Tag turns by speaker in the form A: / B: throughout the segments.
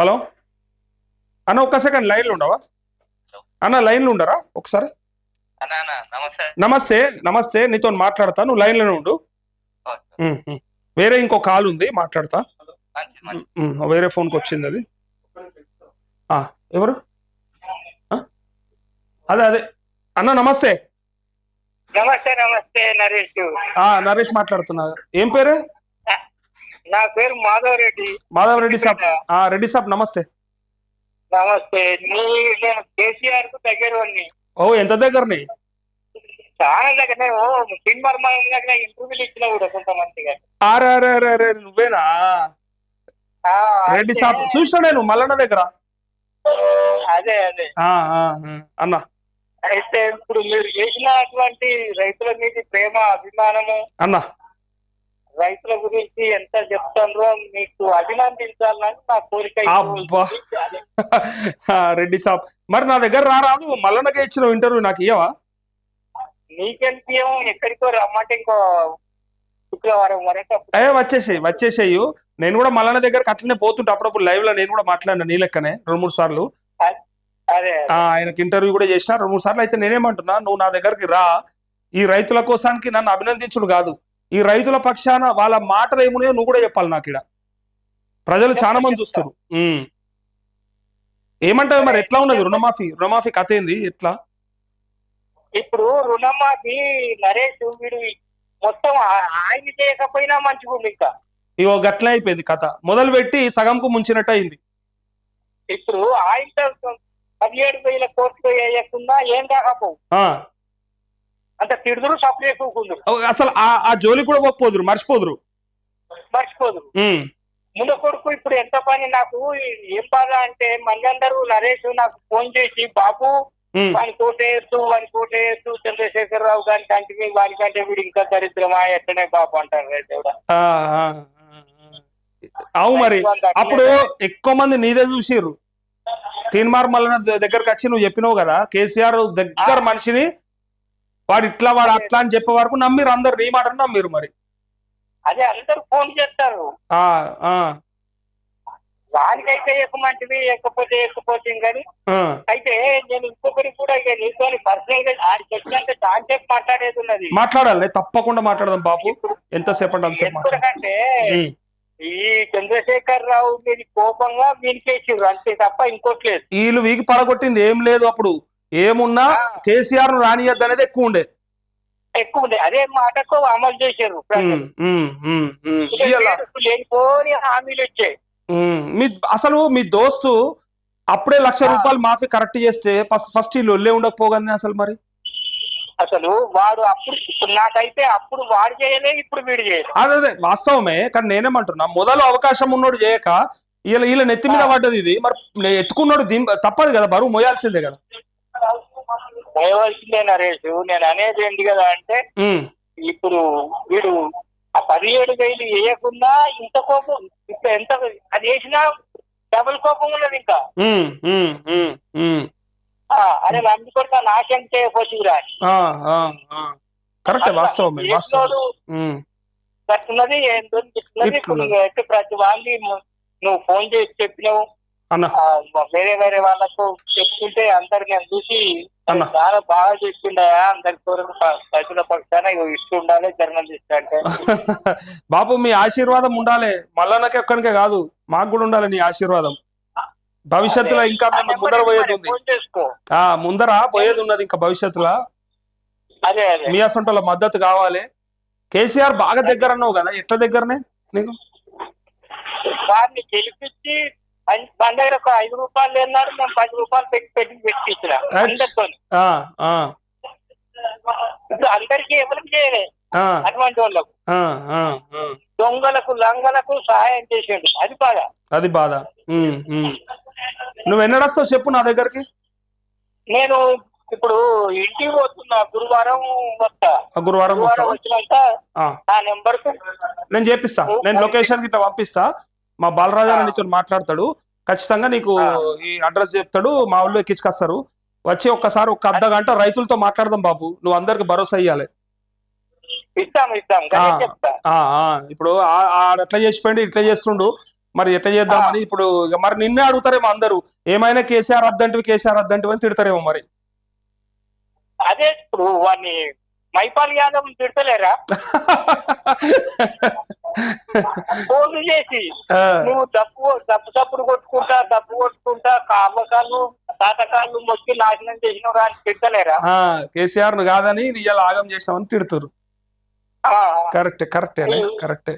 A: Hello? అన్న ఒక్క second లైన్లో ఉండవా? అన్న లైన్లో ఉండరా? ఒకసారి.
B: నమస్తే.
A: నమస్తే నీతో మాట్లాడతా. నువ్వు లైన్లోనే ఉండు. వేరే ఇంకో కాల్ ఉంది మాట్లాడతా. వేరే ఫోన్కి వచ్చింది అది. ఎవరు? అదే అదే. అన్న నమస్తే.
C: నమస్తే నమస్తే నరేష్.
A: నరేష్ మాట్లాడుతున్నా. ఏం పేరు?
C: నా పేరు మాధవ్ రెడ్డి
A: మాధవ్ రెడ్డి సాబ్ ఆ, రెడ్డి సాబ్ నమస్తే.
C: నమస్తే. నేను కేసీఆర్కు దగ్గర వాడిని.
A: ఓ ఎంత దగ్గరని?
C: చాలా దగ్గర సినిమా దగ్గర ఇంటర్వ్యూలు ఇచ్చిన కూడా కొంతమందిగా.
A: అరే నువ్వేనా?
C: ఆ,
A: రెడ్డి సాబ్ చూసిన నేను మల్లన్న దగ్గర.
C: అదే అదే.
A: అన్న.
C: అయితే ఇప్పుడు మీరు చేసినటువంటి రైతుల మీద ప్రేమ అభిమానము
A: అన్న.
C: రైతుల గురించి ఎంత చెప్తారో మీకు అభినందించాలని నా కోరిక
A: రెడ్డి సాబ్ మరి నా దగ్గర రారాదు. మల్లన్నకే ఇచ్చిన ఇంటర్వ్యూ నాకు ఇయ్యవా?
C: నీకెంత ఎక్కడికో రమ్మంటే ఇంకో శుక్రవారం వరకు.
A: ఏ వచ్చేసేయి వచ్చేసేయు. నేను కూడా మల్లన్న దగ్గరకు అట్లనే పోతుంటా. అప్పుడప్పుడు లైవ్లో నేను కూడా మాట్లాడినా నీ లెక్కనే రెండు మూడు సార్లు. ఆయనకి ఇంటర్వ్యూ కూడా చేసిన రెండు మూడు సార్లు. అయితే నేనేమంటున్నా నువ్వు నా దగ్గరికి రా. ఈ రైతుల కోసానికి నన్ను అభినందించుడు కాదు. ఈ రైతుల పక్షాన వాళ్ళ మాటలు ఏమున్నాయో నువ్వు కూడా చెప్పాలి నాకు ఇక్కడ ప్రజలు చాలా మంది చూస్తారు ఉమ్. ఏమంటావు మరి? ఎట్లా ఉన్నది రుణమాఫీ? రుణమాఫీ కథ ఏంది? ఎట్లా?
C: ఇప్పుడు రుణమాఫీ నరేష్ వీడు మొత్తం ఆయన చేయకపోయినా ఉంది ఇంకా.
A: ఇగో గట్లే అయిపోయింది కథ. మొదలు పెట్టి సగంకు ముంచినట్టు అయింది.
C: ఇప్పుడు ఆయన పదిహేడు వేల కోట్లు వేయకుండా ఏం కాకపోవు. అంత తిడుదురు సప్లై కూకుందరు
A: అసలు ఆ జోలి కూడా పోదురు మర్చిపోదురు?
C: మర్చిపోదు
A: ఉమ్,
C: ముందు కొడుకు ఇప్పుడు ఎంత పని నాకు ఏం బాధ అంటే మళ్ళందరూ నరేష్ నాకు ఫోన్ చేసి బాబు. వాని కోటేస్తూ వాని కోటేస్తూ చంద్రశేఖర్ రావు గారి కంటికి వానికంటే వీడు ఇంకా దరిద్రమా ఎట్టనే బాబు అంటారు రైతు.
A: అవు మరి అప్పుడు ఎక్కువ మంది నీదే చూసిర్రు. తీన్మార్ మల్లన దగ్గరకు వచ్చి నువ్వు చెప్పినావు కదా కేసీఆర్ దగ్గర మనిషిని వాడు ఇట్లా వాడు అట్లా అని చెప్పే వరకు నమ్మిరు అందరు నీ మాట నమ్మిరు మరి.
C: అదే అందరూ ఫోన్ చేస్తారు. వానికైతే ఎక్కుమంటివి ఎక్కపోతే ఎక్కపోతే కానీ అయితే నేను ఇంకొకటి కూడా ఇక నీతో పర్సనల్గా ఆడికి వచ్చినంత దాంట్లో మాట్లాడేది ఉన్నది.
A: మాట్లాడాలి తప్పకుండా మాట్లాడదాం బాబు. ఎంతసేపు
C: ఎందుకంటే. ఈ చంద్రశేఖర్ రావు మీద కోపంగా వీనికేసిర్రు అంతే తప్ప ఇంకోటి లేదు.
A: వీళ్ళు వీకి పడగొట్టింది ఏం లేదు అప్పుడు. ఏమున్నా కేసీఆర్ను రానియద్దు అనేది ఎక్కువ ఉండే.
C: ఎక్కువ ఉంది అదే మాటకు అమలు చేశారు లేనిపోని హామీలు
A: ఉమ్, మీ అసలు మీ దోస్తు అప్పుడే లక్ష. రూపాయలు మాఫీ కరెక్ట్ చేస్తే ఫస్ట్ వీళ్ళు ఒళ్ళే ఉండకపోగానే అసలు మరి?
C: అసలు వాడు అప్పుడు ఇప్పుడు నాకైతే అప్పుడు వాడు చేయలే ఇప్పుడు వీడు చేయలేదు
A: అదే వాస్తవమే కానీ నేనేమంటున్నా మొదలు అవకాశం ఉన్నోడు చేయక వీళ్ళ వీళ్ళ నెత్తి మీద పడ్డది ఇది మరి ఎత్తుకున్నోడు తప్పదు కదా బరువు మోయాల్సిందే కదా.
C: దయవలసిందే నరేష్ నేను అనేది ఏంటి కదా అంటే ఇప్పుడు వీడు ఆ పదిహేడు వేలు వేయకుండా ఇంత కోపం ఇప్పుడు ఎంత అది వేసినా డబుల్ కోపం ఉన్నది ఇంకా. అరే లంబి కొడుక నాశంటే పోసిరా.
A: కరెక్టే వాస్తవం
C: కట్టున్నది ఏంటో చెప్తున్నది ఇప్పుడు ప్రతి వాళ్ళని ను- నువ్వు ఫోన్ చేసి చెప్పినావు. వేరే వేరే వాళ్ళకు చెప్తుంటే అందరు నేను చూసి. చాలా బాగా చెప్పిండయా? అందరి కోరిక రైతుల పక్షాన ఇస్తూ ఉండాలి జర్నలిస్ట్ అంటే.
A: బాబు మీ ఆశీర్వాదం ఉండాలి. మళ్ళా ఒక్కనికే కాదు మాకు కూడా ఉండాలి నీ ఆశీర్వాదం. భవిష్యత్తులో ఇంకా మేము ముందర పోయేది ఉంది. ముందర పోయేది ఉన్నది ఇంకా భవిష్యత్తులో. మీ అసంటోళ్ళ మద్దతు కావాలి. కేసీఆర్ బాగా దగ్గర అన్నావు కదా ఎట్లా దగ్గరనే నీకు?
C: గెలిపించి మన దగ్గర ఒక ఐదు రూపాయలు లేనాడు మేము పది రూపాయలు పెట్టి పెట్టి పెట్టించిన. అందరితో అందరికీ ఎవరికి చేయలే? అటువంటి వాళ్ళకు. దొంగలకు లంగలకు సహాయం చేసిండు. అది బాగా
A: అది బాధ. నువ్వు ఎన్నడస్తావు చెప్పు నా దగ్గరికి?
C: నేను ఇప్పుడు ఇంటికి పోతున్నా. గురువారం వస్తా.
A: ఆ గురువారం
C: వచ్చినాక
A: ఆ,
C: ఆ నెంబర్
A: నేను చేపిస్తా. నేను లొకేషన్ గిట్లా పంపిస్తా. మా బాలరాజు అని నీతో మాట్లాడతాడు. ఖచ్చితంగా నీకు. ఈ అడ్రస్ చెప్తాడు. మా ఊళ్ళో ఎక్కించుకొస్తారు. వచ్చి ఒక్కసారి ఒక అర్ధ గంట రైతులతో మాట్లాడదాం బాబు. నువ్వు అందరికి భరోసా ఆ, ఇప్పుడు ఎట్లా చేసిపోయిండు ఇట్లా చేస్తుండు. మరి ఎట్లా చేద్దామని ఇప్పుడు మరి నిన్నే అడుగుతారేమో అందరూ. ఏమైనా కేసీఆర్ అద్దంటివి కేసీఆర్ అద్దంటివి అని తిడతారేమో మరి.
C: అదే ఇప్పుడు వాడిని మైపాల్ యాదవ్ తిడతలేరా? ఫోన్ చేసి నువ్వు డప్పు డప్పు చప్పుడు కొట్టుకుంటా డప్పు కొట్టుకుంటా కామకాళ్ళు తాతకాళ్ళు మొక్కి నాశనం చేసిన కానీ తిడతలేరా?
A: కేసీఆర్ను కాదని ఇవాళ ఆగం చేసినామని తిడతారు
C: ఆ,
A: కరెక్టే కరెక్టే. కరెక్టే.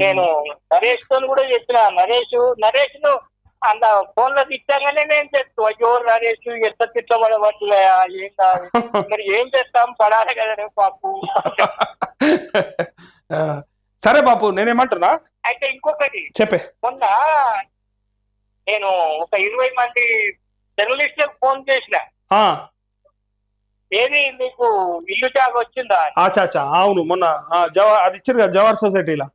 C: నేను నరేష్తో కూడా చెప్పిన నరేష్ నరేష్ను అంత ఫోన్లో తిట్టాగానే నేను చెప్తూ అయ్యో నరేష్ ఎంత తిట్టబడబట్టులయా ఏం కాదు మరి ఏం చేస్తాం పడాలి కదా పాపు
A: సరే బాపు నేనేమంటున్నా
C: అయితే ఇంకొకటి
A: చెప్పే
C: మొన్న నేను ఒక ఇరవై మంది జర్నలిస్టులకు ఫోన్ చేసిన
A: ఆ
C: ఏది మీకు ఇల్లు జాగ వచ్చిందా అని.
A: ఆచా ఆచా అవును మొన్న జవహర్ అది ఇచ్చారు కదా జవహర్ సొసైటీలో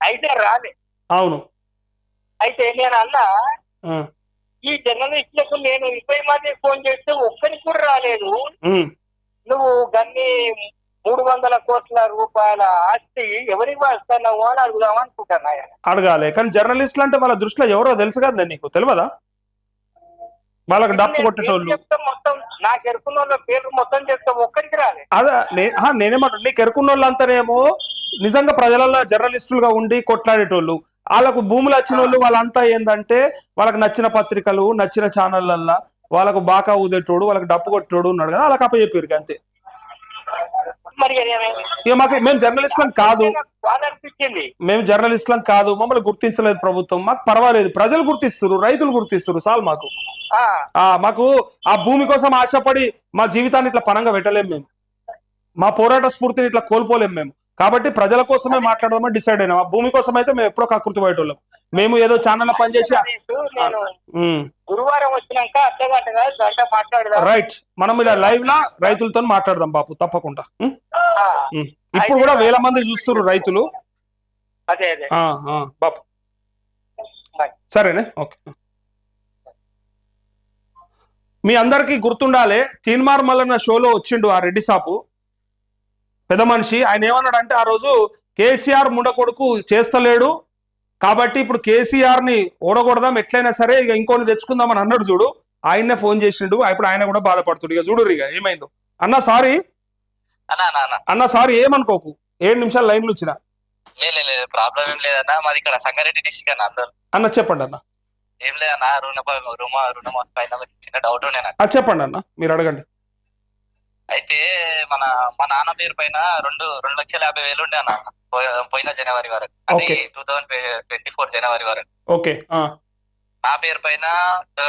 C: అయితే రాలే
A: అవును
C: అయితే నేను అన్నా ఈ జర్నలిస్టులకు నేను ఇరవై మంది ఫోన్ చేస్తే ఒక్కరికి కూడా రాలేదు. నువ్వు గన్ని మూడు వందల కోట్ల రూపాయల ఆస్తి ఎవరికి వస్తున్నావు అని అడుగుదాం అనుకుంటున్నా
A: అడగాలి. కానీ జర్నలిస్టులు అంటే వాళ్ళ దృష్టిలో ఎవరో తెలుసు కదా నీకు? తెలియదా? వాళ్ళకి డప్పు కొట్టేటోళ్ళు.
C: మొత్తం నాకు ఎరుకున్న వాళ్ళ పేర్లు మొత్తం చెప్తాం ఒక్కరికి రాలే
A: అదే నే- ఆ, నేనేమంటున్నా నీకు ఎరుకున్న వాళ్ళంతానేమో నిజంగా ప్రజలలో జర్నలిస్టులుగా ఉండి కొట్లాడేటోళ్ళు. వాళ్ళకు భూములు వచ్చిన వాళ్ళు వాళ్ళంతా ఏందంటే వాళ్ళకి నచ్చిన పత్రికలు నచ్చిన ఛానళ్ళల్లో వాళ్ళకు బాకా ఊదేటోడు వాళ్ళకి డప్పు కొట్టేటోడు ఉన్నాడు కదా వాళ్ళకి అప్పచెప్పారు అంతే? ఇక మాకు మేము జర్నలిస్టులం కాదు. మేము జర్నలిస్టులం కాదు. మమ్మల్ని గుర్తించలేదు ప్రభుత్వం. మాకు పర్వాలేదు. ప్రజలు గుర్తిస్తారు రైతులు గుర్తిస్తారు చాలు మాకు. మాకు ఆ భూమి కోసం ఆశపడి మా జీవితాన్ని ఇట్లా పనంగా పెట్టలేం మేము. మా పోరాట స్ఫూర్తిని ఇట్లా కోల్పోలేం మేము. కాబట్టి ప్రజల కోసమే మాట్లాడదామని డిసైడ్ అయినాం. ఆ భూమి కోసం అయితే మేము ఎప్పుడో కకృతి పోయేటోళ్ళం. మేము ఏదో ఛానల్ పనిచేసి
C: గురువారం వచ్చినాక
A: రైట్ మనం ఇలా లైవ్ లా రైతులతో మాట్లాడదాం బాపు తప్పకుండా. ఇప్పుడు కూడా వేల మంది చూస్తున్నారు రైతులు. బాపు. సరేనే? ఓకే. మీ అందరికీ గుర్తుండాలి తీన్మార్ మల్లన్న షోలో వచ్చిండు ఆ రెడ్డి సాపు పెద్ద మనిషి. ఆయన ఏమన్నాడంటే ఆ రోజు కేసీఆర్ ముండ కొడుకు చేస్తలేడు. కాబట్టి ఇప్పుడు కేసీఆర్ని ఓడగొడదాం ఎట్లయినా సరే ఇక ఇంకోని తెచ్చుకుందాం అని అన్నాడు చూడు. ఆయన్నే ఫోన్ చేసిండు. ఇప్పుడు ఆయన కూడా బాధపడుతుడు. ఇక చూడు ఇక ఏమైందో. అన్న సారీ?
B: అన్నా
A: సారీ ఏమనుకోకు? ఏడు నిమిషాలు లైన్లు వచ్చిన.
B: ప్రాబ్లం ఏం లేదన్నా. మాది ఇక్కడ సంగారెడ్డి డిస్టిక్ అన్న అందరు.
A: అన్న చెప్పండి అన్న.
B: ఏం లేదన్నా రుణ రుమ రుణం పైన చిన్న డౌట్
A: చెప్పండి అన్న. మీరు అడగండి.
B: అయితే మన మా నాన్న పేరు పైన రెండు రెండు లక్షల యాభై వేలు ఉండే అన్న. పోయ- పోయిన జనవరి వరకు. అది. టూ థౌసండ్ ట్వంటీ ఫోర్ జనవరి వరకు.
A: ఓకే. ఆ,
B: నా పేరు పైన ఆ,